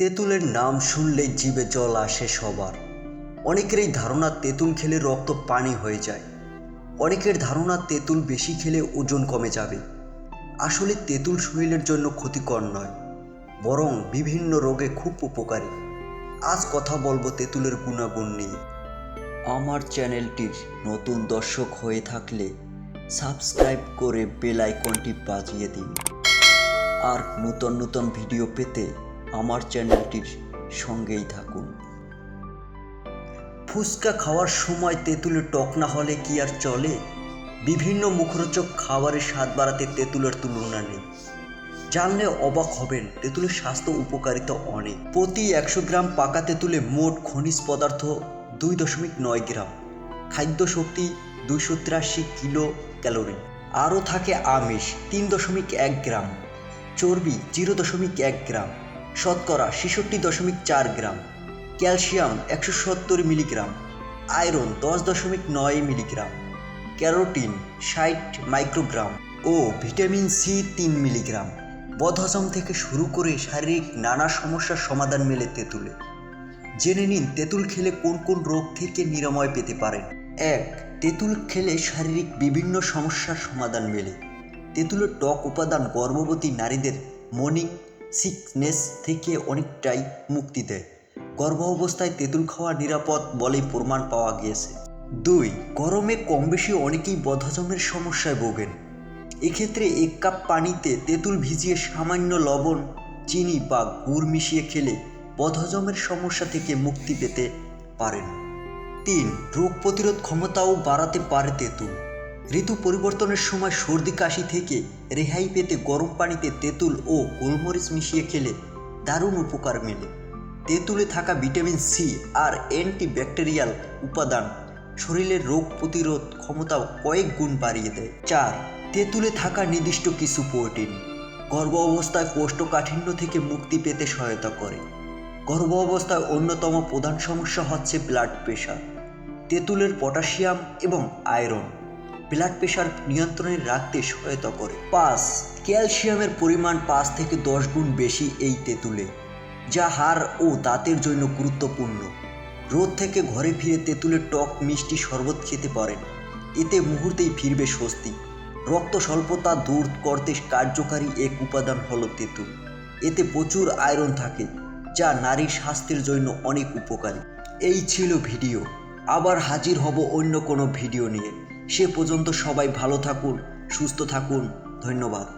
তেঁতুলের নাম শুনলেই জিভে জল আসে সবার। অনেকের এই ধারণা তেঁতুল খেলে রক্ত পানি হয়ে যায়। অনেকের ধারণা তেঁতুল বেশি খেলে ওজন কমে যাবে। আসলে তেঁতুল শরীরের জন্য ক্ষতিকর নয়, বরং বিভিন্ন রোগে খুব উপকারী। আজ কথা বলব তেঁতুলের গুণাগুণ নিয়ে। আমার চ্যানেলটির নতুন দর্শক হয়ে থাকলে সাবস্ক্রাইব করে বেল আইকনটি বাজিয়ে দিন। আর নতুন নতুন ভিডিও পেতে আমার চ্যানেলটির সঙ্গেই থাকুন। ফুচকা খাওয়ার সময় তেঁতুলের টক না হলে কি আর চলে? বিভিন্ন মুখরোচক খাবারের স্বাদ বাড়াতে তেঁতুলের তুলনা নেই। জানলে অবাক হবেন, তেঁতুলের স্বাস্থ্য উপকারিতা অনেক। প্রতি একশো গ্রাম পাকা তেঁতুলে মোট খনিজ পদার্থ দুই দশমিক নয় গ্রাম। খাদ্য শক্তি দুইশো তিরাশি কিলো ক্যালোরি। আরও থাকে আমিষ, তিন দশমিক এক গ্রাম। চর্বি, জিরো দশমিক এক গ্রাম। শতকরা ছেষট্টি দশমিক চার গ্রাম, ক্যালসিয়াম একশো সত্তর মিলিগ্রাম, আয়রন দশ দশমিক নয় মিলিগ্রাম, ক্যারোটিন ষাট মাইক্রোগ্রাম ও ভিটামিন সি তিন মিলিগ্রাম। বদহজম থেকে শুরু করে শারীরিক নানা সমস্যার সমাধান মেলে তেঁতুলে। জেনে নিন তেঁতুল খেলে কোন কোন রোগ থেকে নিরাময় পেতে পারেন। এক, তেঁতুল খেলে শারীরিক বিভিন্ন সমস্যার সমাধান মেলে। তেঁতুলের টক উপাদান গর্ভবতী নারীদের মর্নিং সিকনেস থেকে অনেকটাই মুক্তি দেয়। গর্ভ অবস্থায় তেঁতুল খাওয়া নিরাপদ বলেই প্রমাণ পাওয়া গিয়েছে। দুই, গরমে কম বেশি অনেকেই বদহজমের সমস্যায় ভোগেন। এক্ষেত্রে এক কাপ পানিতে তেঁতুল ভিজিয়ে সামান্য লবণ, চিনি বা গুড় মিশিয়ে খেলে বদহজমের সমস্যা থেকে মুক্তি পেতে পারেন। তিন, রোগ প্রতিরোধ ক্ষমতাও বাড়াতে পারে তেঁতুল। ঋতু পরিবর্তনের সময় সর্দি কাশি থেকে রেহাই পেতে গরম পানিতে তেঁতুল ও গোলমরিচ মিশিয়ে খেলে দারুণ উপকার মেলে। তেঁতুলে থাকা ভিটামিন সি আর অ্যান্টিব্যাকটেরিয়াল উপাদান শরীরের রোগ প্রতিরোধ ক্ষমতা কয়েক গুণ বাড়িয়ে দেয়। চার, তেঁতুলে থাকা নির্দিষ্ট কিছু প্রোটিন গর্ভ অবস্থায় কোষ্ঠকাঠিন্য থেকে মুক্তি পেতে সহায়তা করে। গর্ভ অবস্থায় অন্যতম প্রধান সমস্যা হচ্ছে ব্লাড প্রেশার তেঁতুলের পটাশিয়াম এবং আয়রন ব্লাড প্রেশার নিয়ন্ত্রণে রাখতে সহায়তা করে। পাঁচ, ক্যালসিয়ামের পরিমাণ পাঁচ থেকে দশ গুণ বেশি এই তেঁতুলে, যা হাড় ও দাঁতের জন্য গুরুত্বপূর্ণ। রোদ থেকে ঘরে ফিরে তেঁতুলের টক মিষ্টি শরবত খেতে পারেন। এতে মুহূর্তেই ফিরবে স্বস্তি। রক্ত স্বল্পতা দূর করতে কার্যকারী এক উপাদান হলো তেঁতুল। এতে প্রচুর আয়রন থাকে, যা নারীর স্বাস্থ্যের জন্য অনেক উপকারী। এই ছিল ভিডিও। আবার হাজির হব অন্য কোনো ভিডিও নিয়ে। সে পর্যন্ত সবাই ভালো থাকুন সুস্থ থাকুন। ধন্যবাদ।